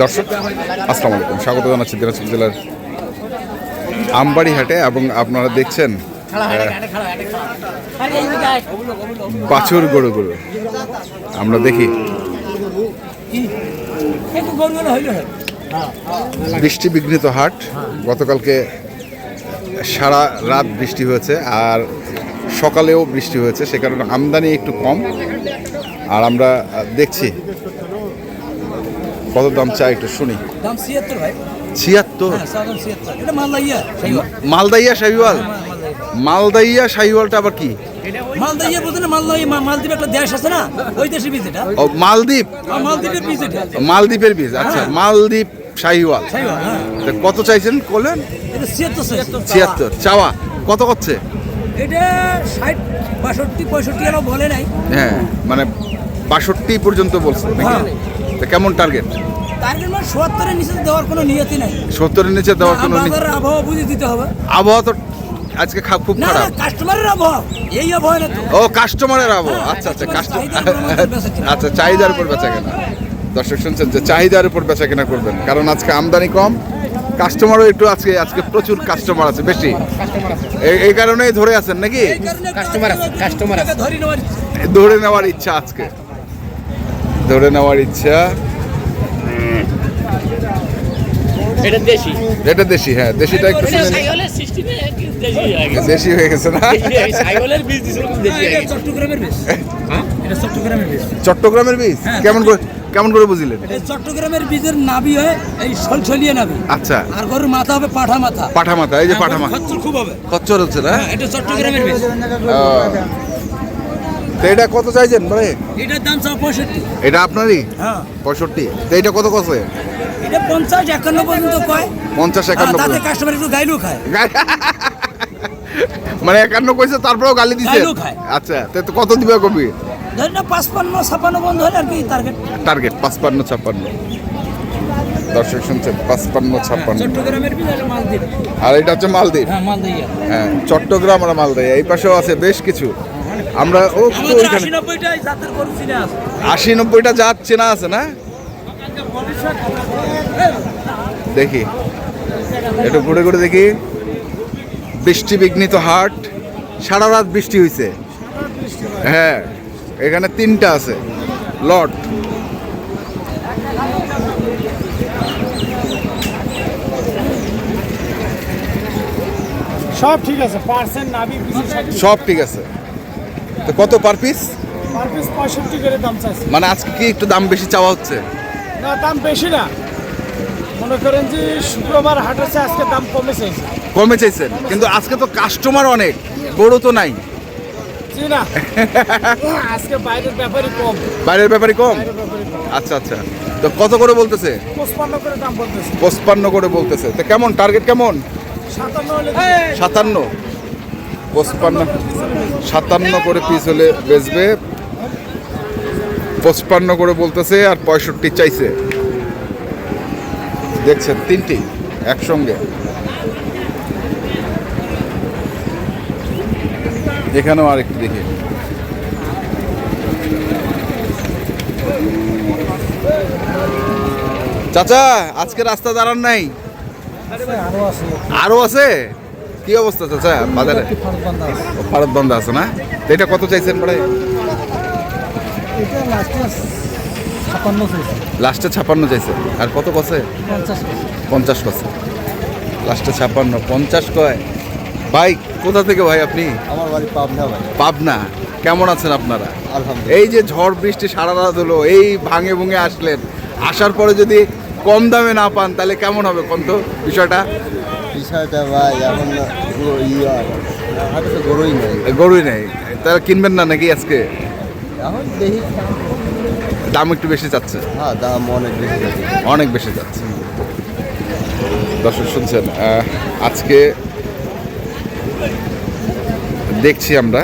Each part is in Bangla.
দর্শক, আসসালামু আলাইকুম। স্বাগত জানাচ্ছি দিনাজপুর জেলার আমবাড়ি হাটে এবং আপনারা দেখছেন বাছুর গরু গরু। আমরা দেখি। বৃষ্টি বিঘ্নিত হাট। গতকালকে সারা রাত বৃষ্টি হয়েছে, আর সকালেও বৃষ্টি হয়েছে সে কারণে আমদানি একটু কম। আর আমরা দেখছি। কত দাম চাই একটু শুনি। ছিয়াত্তর হ্যাঁ মালদাইয়া শাহিওয়াল মালদাইয়া শাহিওয়ালটা আবার কি? মালদাইয়া বলতে না মালদাইয়া মালদ্বীপ একটা দেশ আছে না? ওই দেশে বীজ এটা। ও মালদ্বীপ? মালদ্বীপের বীজ এটা। মালদ্বীপের বীজ আচ্ছা হ্যাঁ। মালদ্বীপ শাহিওয়াল হ্যাঁ। কত চাইছেন করলেন? ছিয়াত্তর চাওয়া কত করছে? এটা ষাট বাষট্টি পঁয়ষট্টি এরাও বলে নাই। হ্যাঁ মানে বাষট্টি পর্যন্ত বলছে হ্যাঁ। কেমন টার্গেট টার্গেট মানে সত্তরের নিচে দেওয়ার কোনো নিয়তি নাই। সত্তরের নিচে দেওয়ার কোনো আবহাওয়া বুঝে দিতে হবে। আবহাওয়া তো আজকে খা- খুব না না খারাপ। কাস্টমারের আবহাওয়া এই আবহাওয়া না তো। ও কাস্টমারের আবহাওয়া। হ্যাঁ, আচ্ছা আচ্ছা কাস্টমার। আচ্ছা চাহিদার উপর বেচা কেনা। দর্শক শুনছেন যে চাহিদার উপর বেচা কেনা করবেন কারণ আজকে আমদানি কম কাস্টমারও একটু আজকে আজকে প্রচুর কাস্টমার আছে বেশি। এই- এই কারণেই ধরে আছেন নাকি? এই কারণে Customer আছে, customer আছে। ধরে নেওয়ার ধরে নেওয়ার ইচ্ছা আজকে। ধরে নেওয়ার ইচ্ছা। এটা দেশি। এটা দেশি হ্যাঁ দেশিটা একটু শুনে। দেশি হয়ে গেছে। দেশি হয়ে গেছে না? বীজ চট্টগ্রামের বেশ এটা চট্টগ্রামের বেশ চট্টগ্রামের বীজ? হ্যাঁ, কেমন করে কেমন করে বুঝিলেন? এই চট্টগ্রামের বীজের নাভি হয় এই সলসলিয়ে নাভি। আচ্ছা। আর গরুর মাথা হবে পাঠা মাথা। পাঠা মাথা এই যে পাঠা মাথা। খচ্চর খুব হবে। খচ্চর হচ্ছে না? হ্যাঁ এটা চট্টগ্রামের বীজ। তো এটা কত চাইছেন ভাই? এটার দাম চাও পঁয়ষট্টি। এটা আপনারই? হ্যাঁ। পঁয়ষট্টি। তো এটা কত এটা পঞ্চাশ একান্ন পর্যন্ত কয়। পঞ্চাশ হ্যাঁ, একান্ন তাতে কাস্টমার একটু গাইলেও খায়। মানে একান্ন কইছে তারপরেও গালি দিছে। আচ্ছা তো কত দিবে কবি? ধরেন না পাঁচপান্ন ছাপান্ন বন্ধ হলে আর কি টার্গেট টার্গেট পাঁচপান্ন ছাপ্পান্ন দর্শক শুনছেন পাঁচপান্ন ছাপ্পান্ন আর এটা হচ্ছে মালদ্বীপ? হ্যাঁ হ্যাঁ চট্টগ্রাম আর মালদা এই পাশেও আছে বেশ কিছু। আমরা ও আশি নব্বইটা জাত চেনা আছে না? দেখি। একটু ঘুরে ঘুরে দেখি। বৃষ্টি বিঘ্নিত হাট। সারা রাত বৃষ্টি হয়েছে হ্যাঁ। এখানে তিনটা আছে। লট সব ঠিক আছে পার্সেন্ট নাবি সব ঠিক আছে। তো কত পার পিস? পার পিস পঁয়ষট্টি করে দাম চাইছে। মানে আজকে কি একটু দাম বেশি চাওয়া হচ্ছে? না দাম বেশি না। মনে করেন যে শুক্রবার হাট আছে আজকে দাম কমেছে কমে চাইছেন কিন্তু আজকে তো কাস্টমার অনেক গরু তো নাই। না? আজকে বাইরের ব্যাপারই কম। বাইরের ব্যাপারে কম? ব্যাপারই কম। আচ্ছা আচ্ছা। তো কত করে বলতেছে? পঁচপান্ন করে দাম বলতেছে। পঁচপান্ন করে বলতেছে। তো কেমন? টার্গেট কেমন? সাতান্ন সাতান্ন। পঁচপান্ন। সাতান্ন করে পিস হলে বেচবে। পঁচপান্ন করে বলতেছে আর পঁয়ষট্টি চাইছে। দেখছেন তিনটি একসঙ্গে। এখানেও আরেকটি দেখি। চাচা আজকে রাস্তা দাঁড়ান নাই? আরও আছে? কি অবস্থা চাচা? বাজারে? ভারত বন্ধ আছে না? এটা কত চাইছেন পরে লাস্টে ছাপান্ন চাইছে। আর কত কছে পঞ্চাশ পঞ্চাশ কছে লাস্টে ছাপান্ন পঞ্চাশ কয়? ভাই কোথা থেকে ভাই আপনি? আমার বাড়ি পাবনা ভাই। পাবনা। কেমন আছেন আপনারা? আলহামদুলিল্লাহ। এই যে ঝড় বৃষ্টি সারা রাত হলো এই ভাঙে ভুঙে আসলেন। আসার পরে যদি কম দামে না পান তাহলে কেমন হবে কোন তো বিষয়টা? বিষয়টা ভাই এখন ইয়া গরুই নেই। গরুই নেই। তারা কিনবেন না নাকি আজকে? এখন দেখি। দাম একটু বেশি যাচ্ছে? হ্যাঁ দাম অনেক বেশি যাচ্ছে। অনেক বেশি যাচ্ছে। দর্শক শুনছেন আজকে দেখছি আমরা।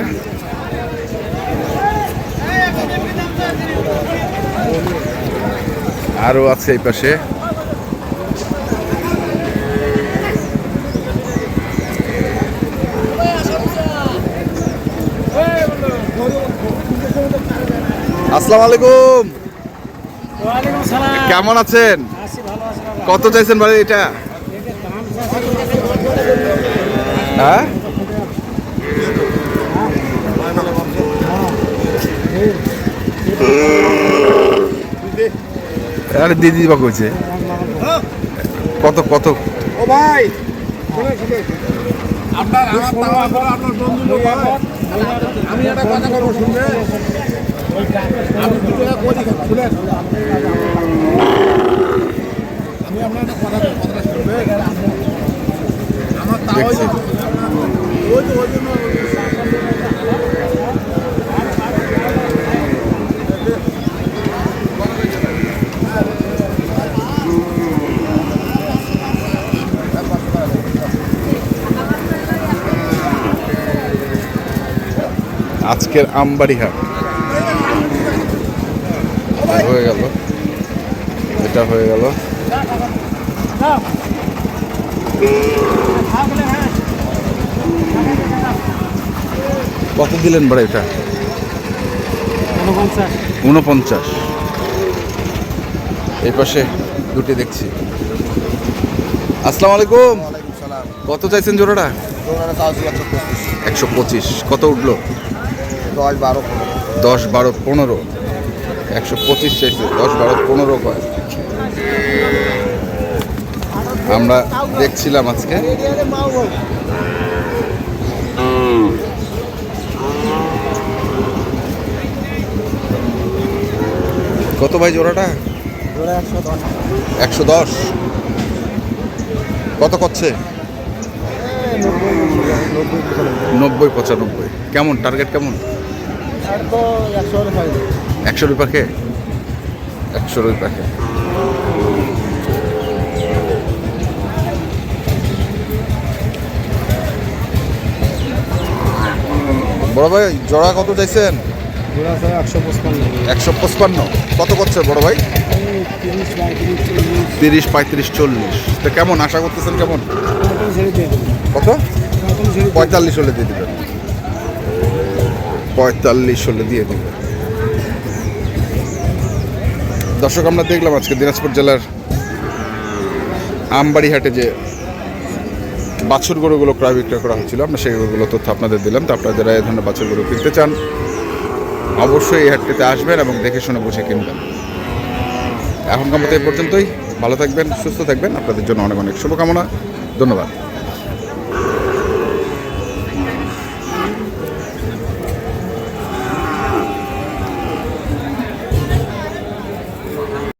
আরও আছে এই পাশে। আসসালামু আলাইকুম। কেমন আছেন? কত চাইছেন ভাই এটা? হ্যাঁ? আরে দিদি বা কইছে? কত কত? আমি একটা কথা করব শুনবে? আমি দুটো টাকা করি শুনেন আমি আপনার একটা কথা কথাটা শুনবে? আমার তাও। ওই তো ওই জন্য আজকের আমবাড়ি হাট হয়ে গেল। এটা হয়ে গেল। কত দিলেন ভাড়া এটা? উনপঞ্চাশ এই পাশে দুটি দেখছি। আসসালামু আলাইকুম কত চাইছেন জোড়াটা? একশো পঁচিশ। কত উঠল? দশ বারো পনেরো দশ বারো পনেরো। একশো পঁচিশ চাইছে দশ বারো পনেরো কয় আমরা দেখছিলাম আজকে। কত ভাই জোড়াটা? একশো দশ। কত করছে? নব্বই পঁচানব্বই। কেমন? টার্গেট কেমন? একশো হলে ফাইভ একশো রুই পাখে বড় ভাই জোড়া কত চাইছেন? একশো পঁচপান্ন। কত করছে বড় ভাই? তিরিশ পঁয়ত্রিশ চল্লিশ। তো কেমন? আশা করতেছেন কেমন? কত? পঁয়তাল্লিশ হলে দিয়ে দিবেন। পঁয়তাল্লিশ হলে দিয়ে দিবেন দর্শক, আমরা দেখলাম আজকে দিনাজপুর জেলার আমবাড়ি হাটে যে বাছুর গরুগুলো ক্রয় বিক্রয় করা হচ্ছিল, আমরা সেই গরুগুলো তথ্য আপনাদের দিলাম। তো আপনারা যারা এই ধরনের বাছুর গরু কিনতে চান, অবশ্যই এই হাটটিতে আসবেন এবং দেখে শুনে বুঝে কিনবেন। এখনকার মতো এই পর্যন্তই। ভালো থাকবেন, সুস্থ থাকবেন। আপনাদের জন্য অনেক অনেক শুভকামনা। ধন্যবাদ।